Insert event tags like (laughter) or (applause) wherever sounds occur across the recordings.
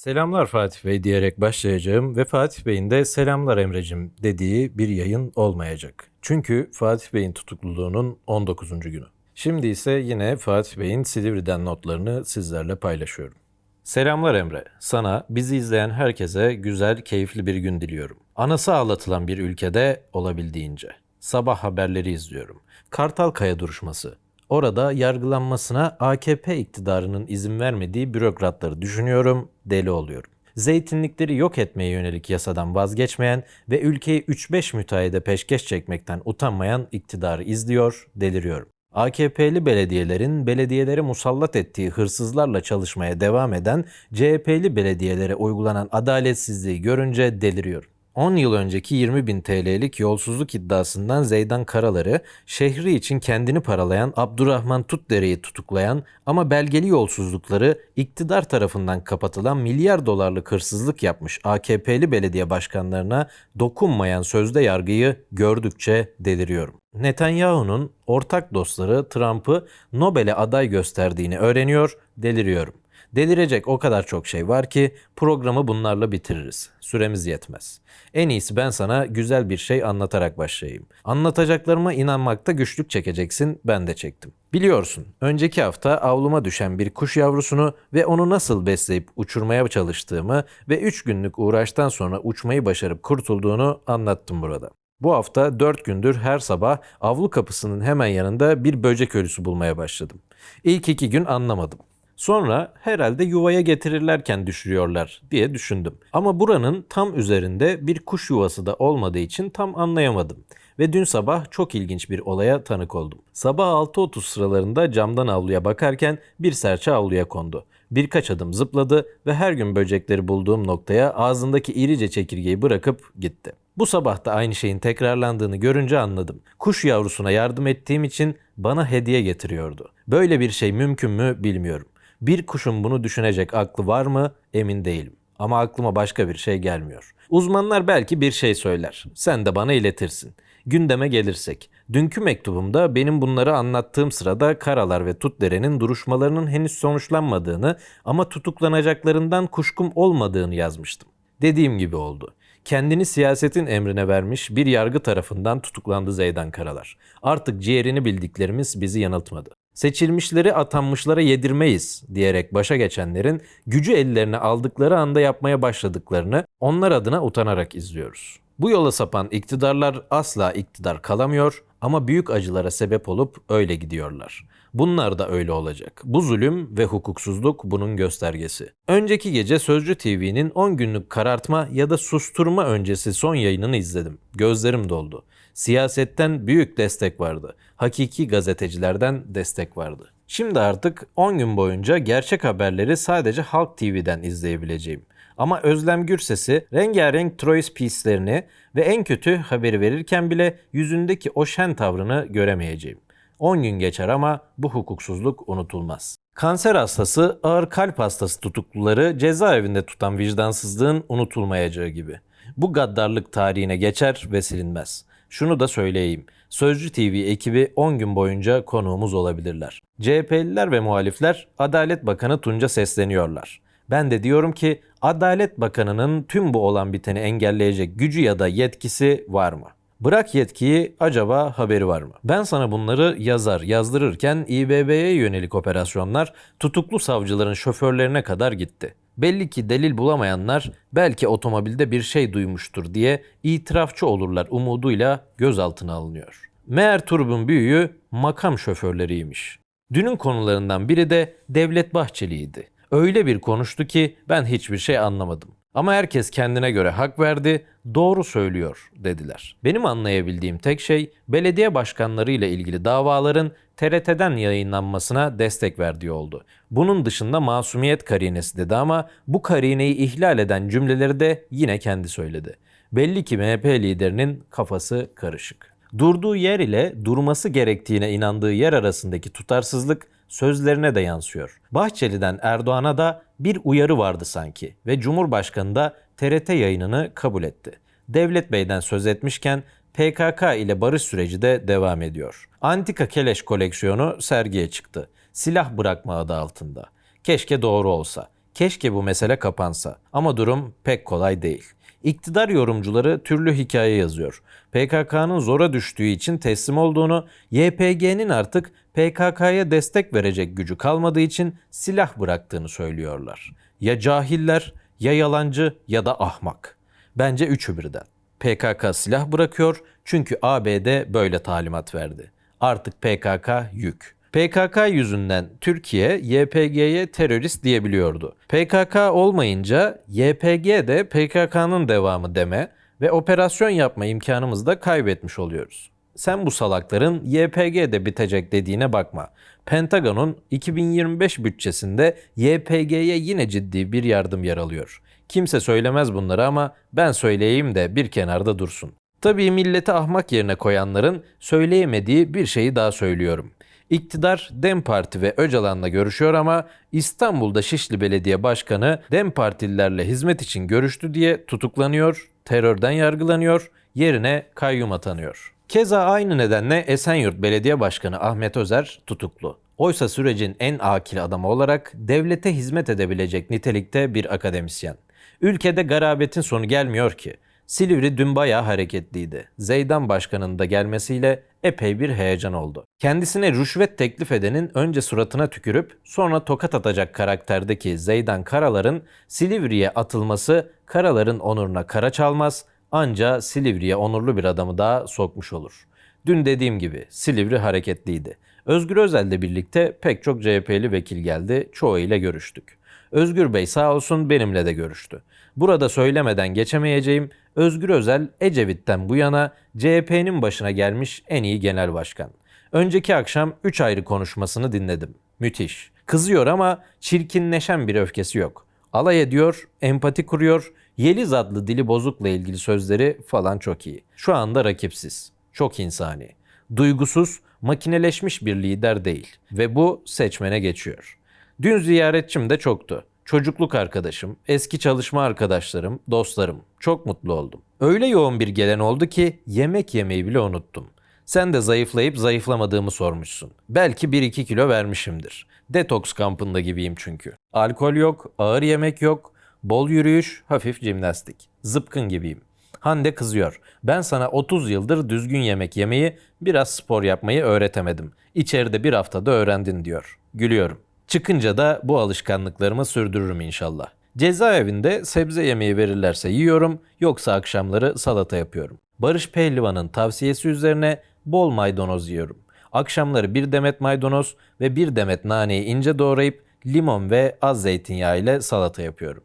Selamlar Fatih Bey diyerek başlayacağım ve Fatih Bey'in de selamlar Emre'cim dediği bir yayın olmayacak. Çünkü Fatih Bey'in tutukluluğunun 19. günü. Şimdi ise yine Fatih Bey'in Silivri'den notlarını sizlerle paylaşıyorum. Selamlar Emre. Sana, bizi izleyen herkese güzel, keyifli bir gün diliyorum. Anası ağlatılan bir ülkede olabildiğince. Sabah haberleri izliyorum. Kartal Kaya duruşması. Orada yargılanmasına AKP iktidarının izin vermediği bürokratları düşünüyorum, deli oluyorum. Zeytinlikleri yok etmeye yönelik yasadan vazgeçmeyen ve ülkeyi 3-5 müteahhide peşkeş çekmekten utanmayan iktidarı izliyor, deliriyorum. AKP'li belediyelerin belediyelere musallat ettiği hırsızlarla çalışmaya devam eden CHP'li belediyelere uygulanan adaletsizliği görünce deliriyorum. 10 yıl önceki 20 bin TL'lik yolsuzluk iddiasından Zeydan Karalar'ı, şehri için kendini paralayan Abdurrahman Tutdere'yi tutuklayan ama belgeli yolsuzlukları iktidar tarafından kapatılan milyar dolarlık hırsızlık yapmış AKP'li belediye başkanlarına dokunmayan sözde yargıyı gördükçe deliriyorum. Netanyahu'nun ortak dostları Trump'ı Nobel'e aday gösterdiğini öğreniyor, deliriyorum. Delirecek o kadar çok şey var ki programı bunlarla bitiririz. Süremiz yetmez. En iyisi ben sana güzel bir şey anlatarak başlayayım. Anlatacaklarıma inanmakta güçlük çekeceksin, ben de çektim. Biliyorsun, önceki hafta avluma düşen bir kuş yavrusunu ve onu nasıl besleyip uçurmaya çalıştığımı ve 3 günlük uğraştan sonra uçmayı başarıp kurtulduğunu anlattım burada. Bu hafta 4 gündür her sabah avlu kapısının hemen yanında bir böcek ölüsü bulmaya başladım. İlk iki gün anlamadım. Sonra herhalde yuvaya getirirlerken düşürüyorlar diye düşündüm. Ama buranın tam üzerinde bir kuş yuvası da olmadığı için tam anlayamadım. Ve dün sabah çok ilginç bir olaya tanık oldum. Sabah 6.30 sıralarında camdan avluya bakarken bir serçe avluya kondu. Birkaç adım zıpladı ve her gün böcekleri bulduğum noktaya ağzındaki irice çekirgeyi bırakıp gitti. Bu sabah da aynı şeyin tekrarlandığını görünce anladım. Kuş yavrusuna yardım ettiğim için bana hediye getiriyordu. Böyle bir şey mümkün mü bilmiyorum. Bir kuşun bunu düşünecek aklı var mı emin değilim. Ama aklıma başka bir şey gelmiyor. Uzmanlar belki bir şey söyler. Sen de bana iletirsin. Gündeme gelirsek. Dünkü mektubumda benim bunları anlattığım sırada Karalar ve Tutdere'nin duruşmalarının henüz sonuçlanmadığını ama tutuklanacaklarından kuşkum olmadığını yazmıştım. Dediğim gibi oldu. Kendini siyasetin emrine vermiş bir yargı tarafından tutuklandı Zeydan Karalar. Artık ciğerini bildiklerimiz bizi yanıltmadı. Seçilmişleri atanmışlara yedirmeyiz diyerek başa geçenlerin gücü ellerine aldıkları anda yapmaya başladıklarını onlar adına utanarak izliyoruz. Bu yola sapan iktidarlar asla iktidar kalamıyor ama büyük acılara sebep olup öyle gidiyorlar. Bunlar da öyle olacak. Bu zulüm ve hukuksuzluk bunun göstergesi. Önceki gece Sözcü TV'nin 10 günlük karartma ya da susturma öncesi son yayınını izledim. Gözlerim doldu. Siyasetten büyük destek vardı. Hakiki gazetecilerden destek vardı. Şimdi artık 10 gün boyunca gerçek haberleri sadece Halk TV'den izleyebileceğim. Ama Özlem Gürses'i rengarenk Troyes piece'lerini ve en kötü haberi verirken bile yüzündeki o şen tavrını göremeyeceğim. 10 gün geçer ama bu hukuksuzluk unutulmaz. Kanser hastası, ağır kalp hastası tutukluları cezaevinde tutan vicdansızlığın unutulmayacağı gibi. Bu gaddarlık tarihine geçer ve silinmez. Şunu da söyleyeyim. Sözcü TV ekibi 10 gün boyunca konuğumuz olabilirler. CHP'liler ve muhalifler Adalet Bakanı Tunca sesleniyorlar. Ben de diyorum ki Adalet Bakanı'nın tüm bu olan biteni engelleyecek gücü ya da yetkisi var mı? Bırak yetkiyi acaba haberi var mı? Ben sana bunları yazar yazdırırken İBB'ye yönelik operasyonlar tutuklu savcıların şoförlerine kadar gitti. Belli ki delil bulamayanlar belki otomobilde bir şey duymuştur diye itirafçı olurlar umuduyla gözaltına alınıyor. Meğer turbun büyüğü makam şoförleriymiş. Dünün konularından biri de Devlet Bahçeli'ydi. Öyle bir konuştu ki ben hiçbir şey anlamadım. Ama herkes kendine göre hak verdi, doğru söylüyor dediler. Benim anlayabildiğim tek şey belediye başkanları ile ilgili davaların TRT'den yayınlanmasına destek verdiği oldu. Bunun dışında masumiyet karinesi dedi ama bu karineyi ihlal eden cümleleri de yine kendi söyledi. Belli ki MHP liderinin kafası karışık. Durduğu yer ile durması gerektiğine inandığı yer arasındaki tutarsızlık sözlerine de yansıyor. Bahçeli'den Erdoğan'a da bir uyarı vardı sanki ve Cumhurbaşkanı da TRT yayınını kabul etti. Devlet Bey'den söz etmişken PKK ile barış süreci de devam ediyor. Antika Keleş koleksiyonu sergiye çıktı. Silah bırakma adı altında. Keşke doğru olsa. Keşke bu mesele kapansa ama durum pek kolay değil. İktidar yorumcuları türlü hikaye yazıyor. PKK'nın zora düştüğü için teslim olduğunu, YPG'nin artık PKK'ya destek verecek gücü kalmadığı için silah bıraktığını söylüyorlar. Ya cahiller, ya yalancı ya da ahmak. Bence üçü birden. PKK silah bırakıyor çünkü ABD böyle talimat verdi. Artık PKK yük. PKK yüzünden Türkiye YPG'ye terörist diyebiliyordu. PKK olmayınca YPG de PKK'nın devamı deme ve operasyon yapma imkanımızı da kaybetmiş oluyoruz. Sen bu salakların YPG'de bitecek dediğine bakma. Pentagon'un 2025 bütçesinde YPG'ye yine ciddi bir yardım yer alıyor. Kimse söylemez bunları ama ben söyleyeyim de bir kenarda dursun. Tabii milleti ahmak yerine koyanların söyleyemediği bir şeyi daha söylüyorum. İktidar DEM Parti ve Öcalan'la görüşüyor ama İstanbul'da Şişli Belediye Başkanı DEM Partililerle hizmet için görüştü diye tutuklanıyor, terörden yargılanıyor, yerine kayyum atanıyor. Keza aynı nedenle Esenyurt Belediye Başkanı Ahmet Özer tutuklu. Oysa sürecin en akil adamı olarak devlete hizmet edebilecek nitelikte bir akademisyen. Ülkede garabetin sonu gelmiyor ki. Silivri dün bayağı hareketliydi. Zeydan Başkan'ın da gelmesiyle epey bir heyecan oldu. Kendisine rüşvet teklif edenin önce suratına tükürüp sonra tokat atacak karakterdeki Zeydan Karalar'ın Silivri'ye atılması Karalar'ın onuruna kara çalmaz anca Silivri'ye onurlu bir adamı daha sokmuş olur. Dün dediğim gibi Silivri hareketliydi. Özgür Özel'le birlikte pek çok CHP'li vekil geldi, çoğu ile görüştük. Özgür Bey sağ olsun benimle de görüştü. Burada söylemeden geçemeyeceğim Özgür Özel Ecevit'ten bu yana CHP'nin başına gelmiş en iyi genel başkan. Önceki akşam 3 ayrı konuşmasını dinledim. Müthiş. Kızıyor ama çirkinleşen bir öfkesi yok. Alay ediyor, empati kuruyor, Yeliz adlı dili bozukla ilgili sözleri falan çok iyi. Şu anda rakipsiz. Çok insani. Duygusuz, makineleşmiş bir lider değil. Ve bu seçmene geçiyor. Dün ziyaretçim de çoktu. Çocukluk arkadaşım, eski çalışma arkadaşlarım, dostlarım. Çok mutlu oldum. Öyle yoğun bir gelen oldu ki yemek yemeyi bile unuttum. Sen de zayıflayıp zayıflamadığımı sormuşsun. Belki 1-2 kilo vermişimdir. Detoks kampında gibiyim çünkü. Alkol yok, ağır yemek yok, bol yürüyüş, hafif jimnastik. Zıpkın gibiyim. Hande kızıyor. Ben sana 30 yıldır düzgün yemek yemeyi, biraz spor yapmayı öğretemedim. İçeride bir haftada öğrendin diyor. Gülüyorum. Çıkınca da bu alışkanlıklarımı sürdürürüm inşallah. Cezaevinde sebze yemeği verirlerse yiyorum, yoksa akşamları salata yapıyorum. Barış Pehlivan'ın tavsiyesi üzerine bol maydanoz yiyorum. Akşamları bir demet maydanoz ve bir demet naneyi ince doğrayıp limon ve az zeytinyağı ile salata yapıyorum.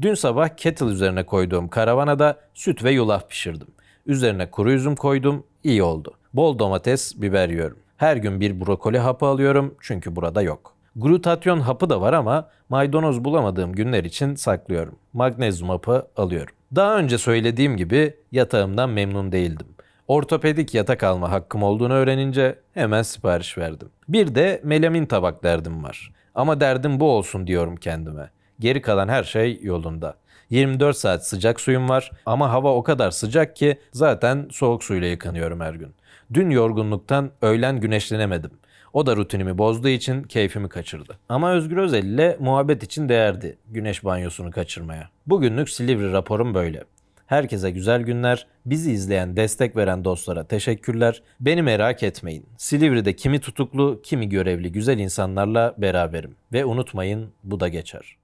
Dün sabah kettle üzerine koyduğum karavanada süt ve yulaf pişirdim. Üzerine kuru üzüm koydum, iyi oldu. Bol domates, biber yiyorum. Her gün bir brokoli hapı alıyorum çünkü burada yok. Glutatyon hapı da var ama maydanoz bulamadığım günler için saklıyorum. Magnezyum hapı alıyorum. Daha önce söylediğim gibi yatağımdan memnun değildim. Ortopedik yatak alma hakkım olduğunu öğrenince hemen sipariş verdim. Bir de melamin tabak derdim var. Ama derdim bu olsun diyorum kendime. Geri kalan her şey yolunda. 24 saat sıcak suyum var ama hava o kadar sıcak ki zaten soğuk suyla yıkanıyorum her gün. Dün yorgunluktan öğlen güneşlenemedim. O da rutinimi bozduğu için keyfimi kaçırdı. Ama Özgür Özel ile muhabbet için değerdi güneş banyosunu kaçırmaya. Bugünlük Silivri raporum böyle. Herkese güzel günler. Bizi izleyen, destek veren dostlara teşekkürler. Beni merak etmeyin. Silivri'de kimi tutuklu, kimi görevli güzel insanlarla beraberim. Ve unutmayın bu da geçer.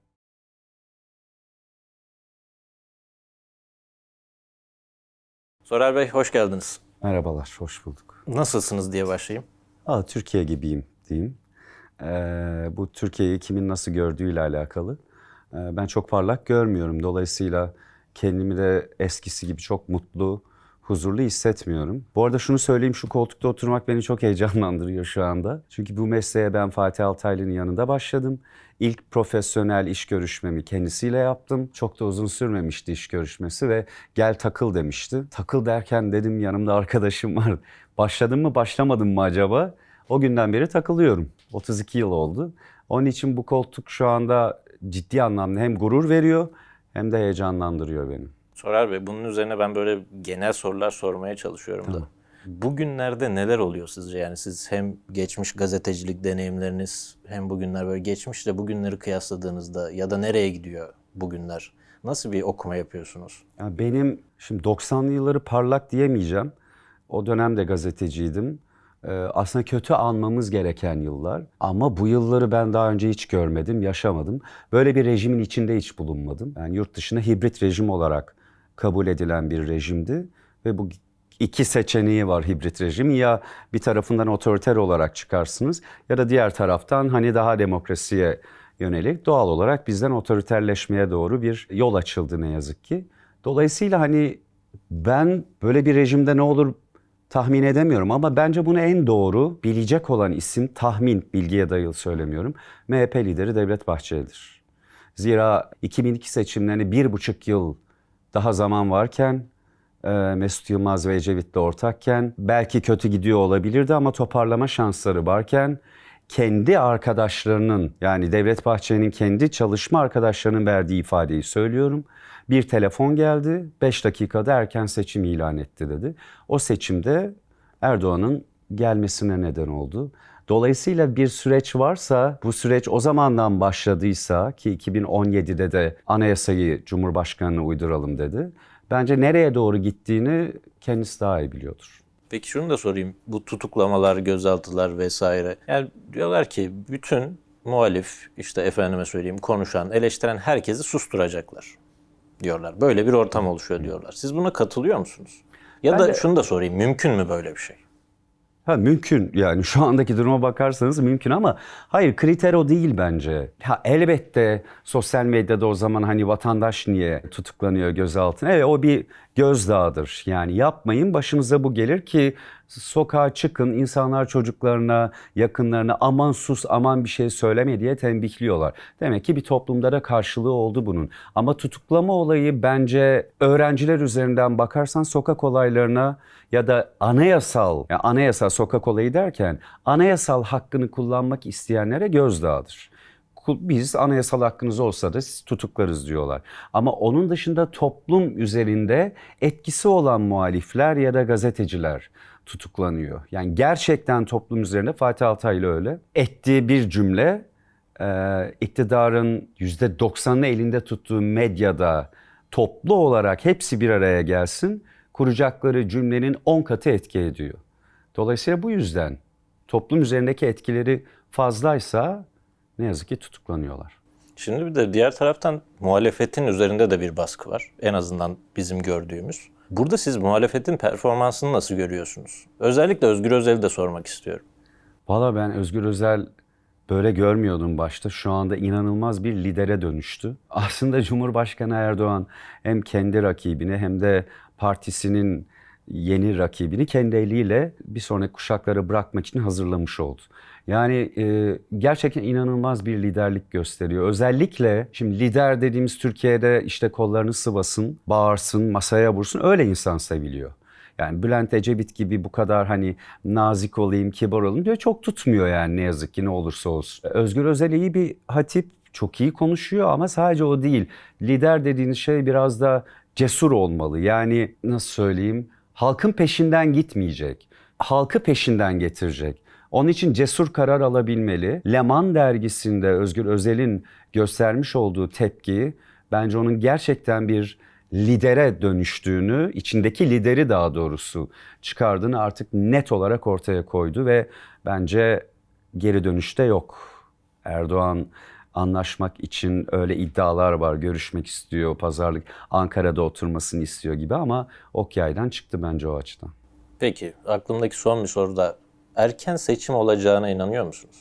Sorer Bey hoş geldiniz. Merhabalar, hoş bulduk. Nasılsınız diye başlayayım. Aa, Türkiye gibiyim diyeyim. Ee, bu Türkiye'yi kimin nasıl gördüğüyle alakalı. Ee, ben çok parlak görmüyorum. Dolayısıyla kendimi de eskisi gibi çok mutlu, huzurlu hissetmiyorum. Bu arada şunu söyleyeyim, şu koltukta oturmak beni çok heyecanlandırıyor şu anda. Çünkü bu mesleğe ben Fatih Altaylı'nın yanında başladım. İlk profesyonel iş görüşmemi kendisiyle yaptım. Çok da uzun sürmemişti iş görüşmesi ve gel takıl demişti. Takıl derken dedim yanımda arkadaşım var. Başladım mı başlamadım mı acaba? O günden beri takılıyorum. 32 yıl oldu. Onun için bu koltuk şu anda ciddi anlamda hem gurur veriyor hem de heyecanlandırıyor beni. Sorer Bey bunun üzerine ben böyle genel sorular sormaya çalışıyorum da. Bugünlerde neler oluyor sizce? Yani siz hem geçmiş gazetecilik deneyimleriniz hem bugünler böyle geçmişle bugünleri kıyasladığınızda ya da nereye gidiyor bugünler? Nasıl bir okuma yapıyorsunuz? Yani benim şimdi 90'lı yılları parlak diyemeyeceğim. O dönemde gazeteciydim. Ee, aslında kötü anmamız gereken yıllar. Ama bu yılları ben daha önce hiç görmedim, yaşamadım. Böyle bir rejimin içinde hiç bulunmadım. Yani yurt dışında hibrit rejim olarak kabul edilen bir rejimdi. Ve bu iki seçeneği var hibrit rejim. Ya bir tarafından otoriter olarak çıkarsınız ya da diğer taraftan hani daha demokrasiye yönelik doğal olarak bizden otoriterleşmeye doğru bir yol açıldı ne yazık ki. Dolayısıyla hani ben böyle bir rejimde ne olur tahmin edemiyorum ama bence bunu en doğru bilecek olan isim tahmin, bilgiye dayalı söylemiyorum. MHP lideri Devlet Bahçeli'dir. Zira 2002 seçimlerine bir buçuk yıl daha zaman varken e, Mesut Yılmaz ve Ecevit'le ortakken belki kötü gidiyor olabilirdi ama toparlama şansları varken kendi arkadaşlarının yani Devlet Bahçeli'nin kendi çalışma arkadaşlarının verdiği ifadeyi söylüyorum. Bir telefon geldi 5 dakikada erken seçim ilan etti dedi. O seçimde Erdoğan'ın gelmesine neden oldu. Dolayısıyla bir süreç varsa bu süreç o zamandan başladıysa ki 2017'de de anayasayı Cumhurbaşkanı'na uyduralım dedi. Bence nereye doğru gittiğini kendisi daha iyi biliyordur. Peki şunu da sorayım. Bu tutuklamalar, gözaltılar vesaire. Yani diyorlar ki bütün muhalif, işte efendime söyleyeyim konuşan, eleştiren herkesi susturacaklar diyorlar. Böyle bir ortam oluşuyor diyorlar. Siz buna katılıyor musunuz? Ya Ben da de- şunu da sorayım. Mümkün mü böyle bir şey? Ha mümkün yani şu andaki duruma bakarsanız mümkün ama hayır kriter o değil bence. Ha elbette sosyal medyada o zaman hani vatandaş niye tutuklanıyor gözaltına? Evet o bir gözdağıdır. Yani yapmayın başınıza bu gelir ki sokağa çıkın insanlar çocuklarına, yakınlarına aman sus aman bir şey söyleme diye tembihliyorlar. Demek ki bir toplumda da karşılığı oldu bunun. Ama tutuklama olayı bence öğrenciler üzerinden bakarsan sokak olaylarına ya da anayasal, yani anayasal sokak olayı derken anayasal hakkını kullanmak isteyenlere gözdağıdır. Biz anayasal hakkınız olsa da siz tutuklarız diyorlar. Ama onun dışında toplum üzerinde etkisi olan muhalifler ya da gazeteciler tutuklanıyor. Yani gerçekten toplum üzerinde Fatih Altaylı öyle. Ettiği bir cümle e, iktidarın %90'ını elinde tuttuğu medyada toplu olarak hepsi bir araya gelsin kuracakları cümlenin 10 katı etki ediyor. Dolayısıyla bu yüzden toplum üzerindeki etkileri fazlaysa ne yazık ki tutuklanıyorlar. Şimdi bir de diğer taraftan muhalefetin üzerinde de bir baskı var. En azından bizim gördüğümüz. Burada siz muhalefetin performansını nasıl görüyorsunuz? Özellikle Özgür Özel'i de sormak istiyorum. Valla ben Özgür Özel böyle görmüyordum başta. Şu anda inanılmaz bir lidere dönüştü. (laughs) Aslında Cumhurbaşkanı Erdoğan hem kendi rakibini hem de partisinin yeni rakibini kendi eliyle bir sonraki kuşaklara bırakmak için hazırlamış oldu. Yani e, gerçekten inanılmaz bir liderlik gösteriyor. Özellikle şimdi lider dediğimiz Türkiye'de işte kollarını sıvasın, bağırsın, masaya vursun öyle insan seviliyor. Yani Bülent Ecevit gibi bu kadar hani nazik olayım, kibar olayım diyor çok tutmuyor yani ne yazık ki ne olursa olsun. Özgür Özel iyi bir hatip, çok iyi konuşuyor ama sadece o değil. Lider dediğiniz şey biraz da cesur olmalı. Yani nasıl söyleyeyim? Halkın peşinden gitmeyecek. Halkı peşinden getirecek. Onun için cesur karar alabilmeli. Leman dergisinde Özgür Özel'in göstermiş olduğu tepki bence onun gerçekten bir lidere dönüştüğünü, içindeki lideri daha doğrusu çıkardığını artık net olarak ortaya koydu ve bence geri dönüşte yok. Erdoğan anlaşmak için öyle iddialar var, görüşmek istiyor, pazarlık Ankara'da oturmasını istiyor gibi ama ok yaydan çıktı bence o açıdan. Peki aklımdaki son bir soru da erken seçim olacağına inanıyor musunuz?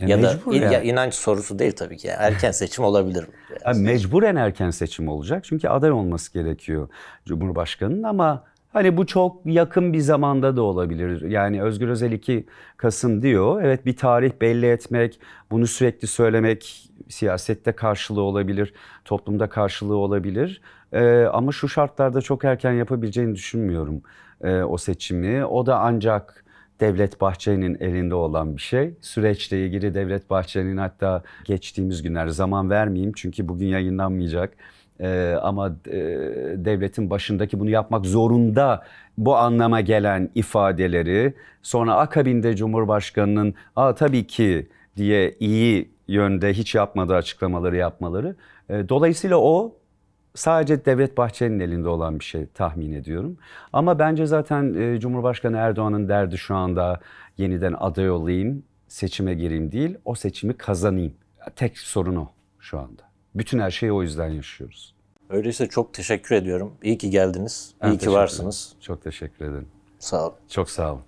Ya ya da yani. ya inanç sorusu değil tabii ki. Yani erken (laughs) seçim olabilir mi? Yani mecburen erken seçim olacak çünkü aday olması gerekiyor Cumhurbaşkanı'nın ama hani bu çok yakın bir zamanda da olabilir. Yani Özgür Özel 2 Kasım diyor. Evet bir tarih belli etmek, bunu sürekli söylemek siyasette karşılığı olabilir, toplumda karşılığı olabilir. Ee, ama şu şartlarda çok erken yapabileceğini düşünmüyorum e, o seçimi. O da ancak Devlet Bahçeli'nin elinde olan bir şey. Süreçle ilgili Devlet Bahçeli'nin hatta geçtiğimiz günler zaman vermeyeyim çünkü bugün yayınlanmayacak. Ee, ama e, devletin başındaki bunu yapmak zorunda bu anlama gelen ifadeleri sonra akabinde Cumhurbaşkanı'nın Aa, tabii ki diye iyi yönde hiç yapmadığı açıklamaları yapmaları. E, dolayısıyla o sadece Devlet Bahçeli'nin elinde olan bir şey tahmin ediyorum. Ama bence zaten e, Cumhurbaşkanı Erdoğan'ın derdi şu anda yeniden aday olayım, seçime gireyim değil, o seçimi kazanayım. Tek sorun o şu anda. Bütün her şeyi o yüzden yaşıyoruz. Öyleyse çok teşekkür ediyorum. İyi ki geldiniz. Ben İyi ki teşekkür varsınız. ederim. Çok teşekkür ederim. Sağ olun. Çok sağ olun.